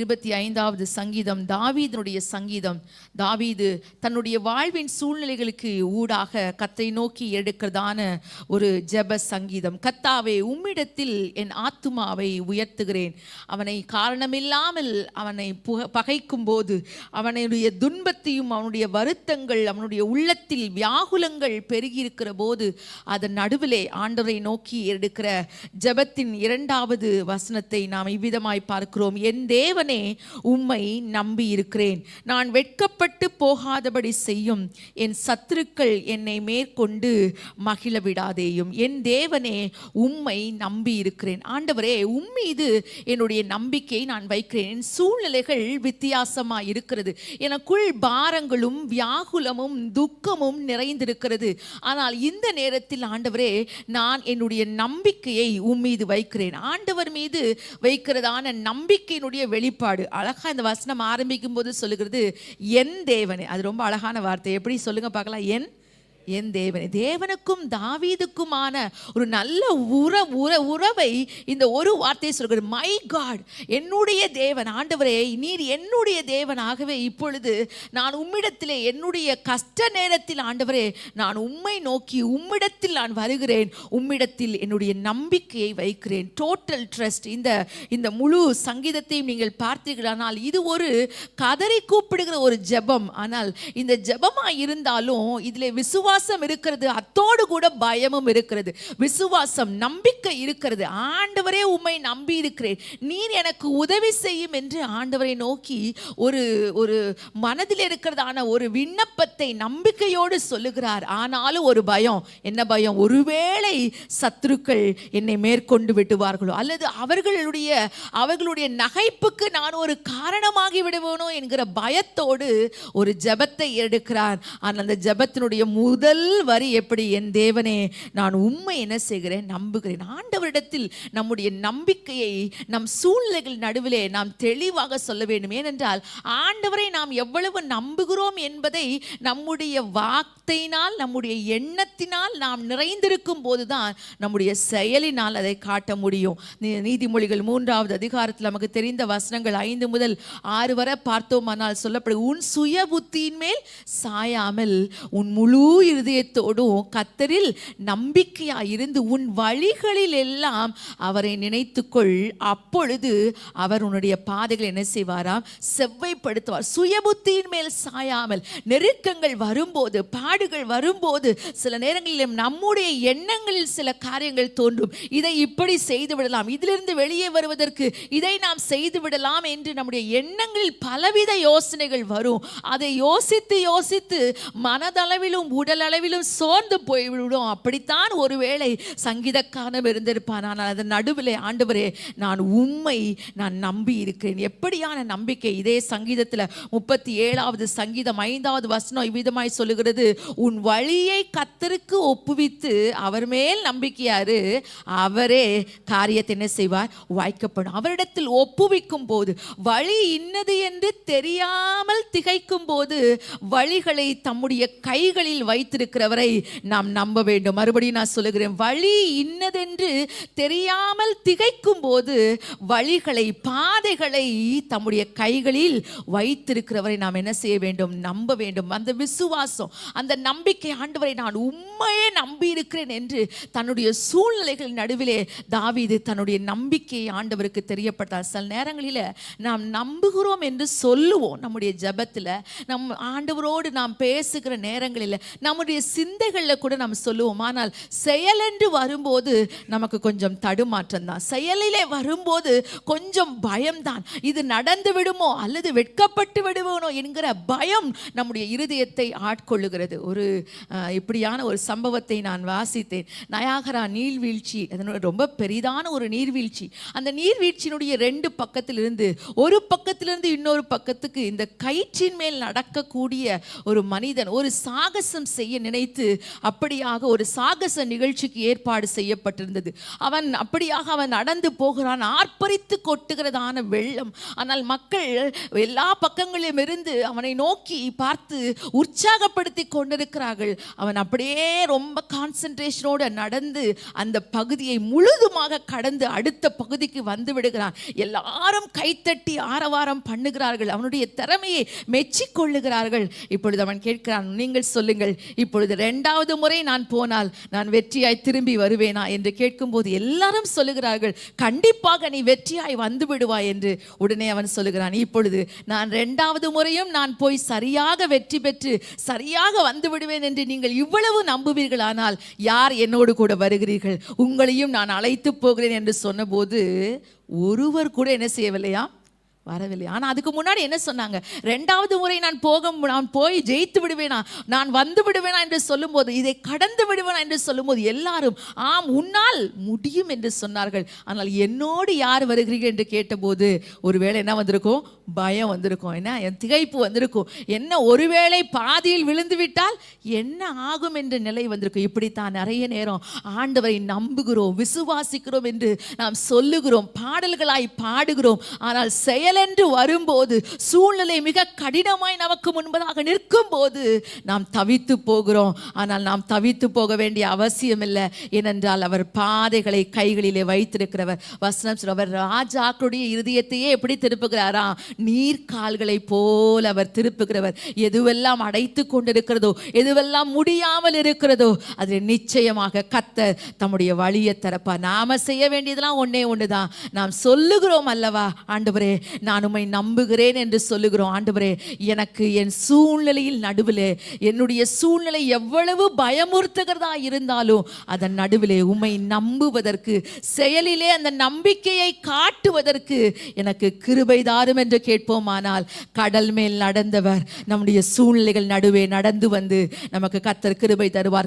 இருபத்தி ஐந்தாவது சங்கீதம் தாவீதனுடைய சங்கீதம். தாவீது தன்னுடைய வாழ்வின் சூழ்நிலைகளுக்கு ஊடாக கத்தை நோக்கி எடுக்கிறதான ஒரு ஜப சங்கீதம். கத்தாவே உம்மிடத்தில் என் ஆத்துமாவை உயர்த்துகிறேன். அவனை காரணமில்லாமல் அவனை புக பகைக்கும் போது அவனுடைய துன்பத்தையும் அவனுடைய வருத்தங்கள் அவனுடைய உள்ளத்தில் வியாகுலங்கள் பெருகியிருக்கிற போது அதன் நடுவிலே ஆண்டரை நோக்கி எடுக்கிற ஜபத்தின் இரண்டாவது வசனத்தை நாம் இவ்விதமாய் பார்க்கிறோம். என் தேவன் உம்மை நம்பி இருக்கிறேன் நான் வெட்கப்பட்டு போகாதபடி செய்யும். என் சத்துருக்கள் என்னை மேற்கொண்டு மகிழ விடாதேயும் என் தேவனே உம்மை நம்பி இருக்கிறேன் ஆண்டவரே உம்மீது என்னுடைய நம்பிக்கையை நான் வைக்கிறேன். என் சூழ்நிலைகள் வித்தியாசமா இருக்கிறது. எனக்குள் பாரங்களும் வியாகுலமும் துக்கமும் நிறைந்திருக்கிறது. ஆனால் இந்த நேரத்தில் ஆண்டவரே நான் என்னுடைய நம்பிக்கையை உம்மீது வைக்கிறேன். ஆண்டவர் மீது வைக்கிறதான நம்பிக்கையினுடைய வெளிப்பாடு அழகா இந்த வசனம் ஆரம்பிக்கும் போது சொல்லுகிறது என் தேவனே. அது ரொம்ப அழகான வார்த்தை. எப்படி சொல்லுங்க பார்க்கலாம். என் என் தேவனை. தேவனுக்கும் தாவீதுக்குமான ஒரு நல்ல உற உற உறவை இந்த ஒரு வார்த்தையை சொல்கிறது மை காட் என்னுடைய தேவன் ஆண்டவரே நீர் என்னுடைய தேவனாகவே இப்பொழுது நான் உம்மிடத்திலே என்னுடைய கஷ்ட நேரத்தில் ஆண்டவரே நான் உம்மை நோக்கி உம்மிடத்தில் நான் வருகிறேன். உம்மிடத்தில் என்னுடைய நம்பிக்கையை வைக்கிறேன். டோட்டல் ட்ரஸ்ட் இந்த இந்த முழு சங்கீதத்தையும் நீங்கள் பார்த்தீர்களானால் இது ஒரு கதறி கூப்பிடுகிற ஒரு ஜெபம். ஆனால் இந்த ஜெபமா இருந்தாலும் இதில் விசுவாசம் இருக்கிறது அத்தோடு கூட பயமும் இருக்கிறது. விசுவாசம் நம்பிக்கை இருக்கிறது. ஆண்டவரே உம்மை நம்பி இருக்கிறேன் நீர் எனக்கு உதவி செய்யும் என்று ஆண்டவரை நோக்கி ஒரு ஒரு மனதில் இருக்கிறதான ஒரு விண்ணப்பத்தை நம்பிக்கையோடு சொல்லுகிறார். ஆனாலும் ஒரு பயம். என்ன பயம்? ஒருவேளை சத்துருக்கள் என்னை மேற்கொண்டு விட்டுவார்களோ அல்லது அவர்களுடைய அவர்களுடைய நகைப்புக்கு நான் ஒரு காரணமாகி விடுவேனோ என்கிற பயத்தோடு ஒரு ஜெபத்தை எடுக்கிறார். ஆனால் அந்த ஜெபத்தினுடைய முதல் வரி எப்படி? என் தேவனே நான் உண்மை என்ன செய்கிறேன்? நம்புகிறேன். ஆண்டவரிடத்தில் நம்முடைய நம்பிக்கையை நம் சூழ்நிலைகள் நடுவிலே நாம் தெளிவாக சொல்ல வேண்டும். ஏனென்றால் ஆண்டவரை நாம் எவ்வளவு நம்புகிறோம் என்பதை நம்முடைய வார்த்தையினால் நம்முடைய எண்ணத்தினால் நாம் நிறைந்திருக்கும் போதுதான் நம்முடைய செயலினால் அதை காட்ட முடியும். நீ- நீதிமொழிகள் மூன்றாவது அதிகாரத்தில் நமக்கு தெரிந்த வசனங்கள் ஐந்து முதல் ஆறு வரை பார்த்தோமானால் சொல்லப்படும் உன் சுய புத்தியின் மேல் சாயாமல் உன் முழு இருதயத்தோடும் கத்தரில் நம்பிக்கையா இருந்து உன் வழிகளில் எல்லாம் அவரை நினைத்துக்கொள். அப்பொழுது அவர் உன்னுடைய பாதைகள் என்ன செய்வாராம்? செவ்வைப்படுத்துவார். சுயபுத்தியின் மேல் சாயாமல் நெருக்கங்கள் வரும்போது பாடுகள் வரும்போது சில நேரங்களிலும் நம்முடைய எண்ணங்களில் சில காரியங்கள் தோன்றும். இதை இப்படி செய்து விடலாம் இதிலிருந்து வெளியே வருவதற்கு இதை நாம் செய்து விடலாம் என்று நம்முடைய எண்ணங்களில் பலவித யோசனைகள் வரும். அதை யோசித்து யோசித்து மனதளவிலும் உடல் அளவிலும் சோர்ந்து போய்விடும். அப்படித்தான் ஒருவேளை சங்கீதக்காரன் இருந்திருப்பான். ஆனால் அதன் நடுவில் ஆண்டவரே நான் உண்மை நான் நம்பி இருக்கிறேன். எப்படியான நம்பிக்கை? இதே சங்கீதத்தில் முப்பத்தி ஏழாவது சங்கீதம் ஐந்தாவது வசனம் இவ்விதமாய் சொல்லுகிறது. உன் வழியை கத்தருக்கு ஒப்புவித்து அவர் மேல் நம்பிக்கையாரு. அவரே காரியத்தை என்ன செய்வார்? வாய்க்கப்படும். அவரிடத்தில் ஒப்புவிக்கும் போது வழி இன்னது என்று தெரியாமல் திகைக்கும் போது வழிகளை தம்முடைய கைகளில் வைத்திருக்கிறவரை நாம் நம்ப வேண்டும். மறுபடியும் நான் சொல்லுகிறேன் வழி இன்னதென்று தெரியாமல் திகைக்கும் போது வழிகளை பாதைகளை தம்முடைய கைகளில் வைத்திருக்கிறவரை நாம் என்ன செய்ய வேண்டும்? நம்ப வேண்டும். அந்த விசுவாசம் அந்த நம்பிக்கை ஆண்டவரை நான் உண்மையே நம்பி இருக்கிறேன் என்று தன்னுடைய சூழ்நிலைகள் நடுவிலே தாவிது தன்னுடைய நம்பிக்கையை ஆண்டவருக்கு தெரியப்பட்டார் சில நேரங்களில் நாம் நம்புகிறோம் என்று சொல்லுவோம். நம்முடைய ஜபத்தில் நம் ஆண்டவரோடு நாம் பேசுகிற நேரங்களில் நம் நம்முடைய சிந்தைகளில் கூட நாம் சொல்லுவோம் ஆனால் செயலென்று வரும்போது நமக்கு கொஞ்சம் தடுமாற்றம் தான் செயலிலே வரும்போது கொஞ்சம் பயம்தான். இது நடந்து விடுமோ அல்லது வெட்கப்பட்டு விடுவோனோ என்கிற பயம் நம்முடைய இருதயத்தை ஆட்கொள்ளுகிறது. ஒரு இப்படியான ஒரு சம்பவத்தை நான் வாசித்தேன். நயாகரா நீர்வீழ்ச்சி அதனோட ரொம்ப பெரிதான ஒரு நீர்வீழ்ச்சி. அந்த நீர்வீழ்ச்சியினுடைய ரெண்டு பக்கத்திலிருந்து ஒரு பக்கத்திலிருந்து இன்னொரு பக்கத்துக்கு இந்த கயிற்றின் மேல் நடக்கக்கூடிய ஒரு மனிதன் ஒரு சாகசம் செய்ய நினைத்து அப்படியாக ஒரு சாகச நிகழ்ச்சிக்கு ஏற்பாடு செய்யப்பட்டிருந்தது. அவன் அப்படியாக அவன் நடந்து போகிறான். ஆர்ப்பரித்து கொட்டுகிறதான வெள்ளம். ஆனால் மக்கள் எல்லா பக்கங்களிலும் இருந்து அவனை நோக்கி பார்த்து உற்சாகப்படுத்தி கொண்டிருக்கிறார்கள். அவன் அப்படியே ரொம்ப கான்சென்ட்ரேஷனோடு நடந்து அந்த பகுதியை முழுதுமாக கடந்து அடுத்த பகுதிக்கு வந்து விடுகிறான். எல்லாரும் கைத்தட்டி ஆரவாரம் பண்ணுகிறார்கள். அவனுடைய திறமையை மெச்சிக்கொள்ளுகிறார்கள் இப்பொழுது அவன் கேட்கிறான் நீங்கள் சொல்லுங்கள் இப்பொழுது ரெண்டாவது முறை நான் போனால் நான் வெற்றியாய் திரும்பி வருவேனா என்று கேட்கும்போது எல்லாரும் சொல்லுகிறார்கள் கண்டிப்பாக நீ வெற்றியாய் வந்து விடுவாய் என்று உடனே அவன் சொல்லுகிறான். இப்பொழுது நான் ரெண்டாவது முறையும் நான் போய் சரியாக வெற்றி பெற்று சரியாக வந்து விடுவேன் என்று நீங்கள் இவ்வளவு நம்புவீர்களானால் யார் என்னோடு கூட வருகிறீர்கள்? உங்களையும் நான் அழைத்து போகிறேன் என்று சொன்னபோது ஒருவர் கூட என்ன செய்யவில்லையா? வரவில்லை. ஆனால் அதுக்கு முன்னாடி என்ன சொன்னாங்க? ரெண்டாவது முறை நான் போக நான் போய் ஜெயித்து விடுவேனா? நான் வந்து விடுவேனா என்று சொல்லும்போது இதை கடந்து விடுவேனா என்று சொல்லும்போது எல்லாரும் ஆம் உன்னால் முடியும் என்று சொன்னார்கள். ஆனால் என்னோடு யார் வருகிறீர்கள் என்று கேட்டபோது ஒருவேளை என்ன வந்திருக்கும்? பயம் வந்திருக்கும். என்ன? என் திகைப்பு வந்திருக்கும். என்ன ஒருவேளை பாதியில் விழுந்து விட்டால் என்ன ஆகும் என்ற நிலை வந்திருக்கும். இப்படித்தான் நிறைய நேரம் ஆண்டவரை நம்புகிறோம் விசுவாசிக்கிறோம் என்று நாம் சொல்லுகிறோம் பாடல்களாய் பாடுகிறோம். ஆனால் செயல் மேலென்று வரும்போது சூழ்நிலை மிக கடினமாய் நமக்கு முன்பதாக நிற்கும் போது நாம் தவித்து போகிறோம். ஆனால் நாம் தவித்து போக வேண்டிய அவசியம் இல்லை ஏனென்றால் அவர் பாதைகளை கைகளிலே வைத்திருக்கிறவர். வசனம் அவர் ராஜாக்களுடைய இருதயத்தையே எப்படி திருப்புகிறாரா? நீர்க்கால்களை போல் அவர் திருப்புகிறவர். எதுவெல்லாம் அடைத்து கொண்டிருக்கிறதோ எதுவெல்லாம் முடியாமல் இருக்கிறதோ அதில் நிச்சயமாக கத்த தம்முடைய வழியை திறப்பா நாம செய்ய வேண்டியதெல்லாம் ஒண்ணே ஒண்ணுதான். நாம் சொல்லுகிறோம் அல்லவா? ஆண்டவரே நான் உம்மை நம்புகிறேன் என்று சொல்லுகிறோம். ஆண்டவரே எனக்கு என் சூழ்நிலையில் நடுவிலே என்னுடைய சூழ்நிலை எவ்வளவு பயமுறுத்துகிறதா இருந்தாலும் அதன் நடுவிலே உம்மை நம்புவதற்கு செயலிலே அந்த நம்பிக்கையை காட்டுவதற்கு எனக்கு கிருபை தாரும் என்று கேட்போமானால் கடல் மேல் நடந்தவர் நம்முடைய சூழ்நிலைகள் நடுவே நடந்து வந்து நமக்கு கத்தர் கிருபை தருவார்.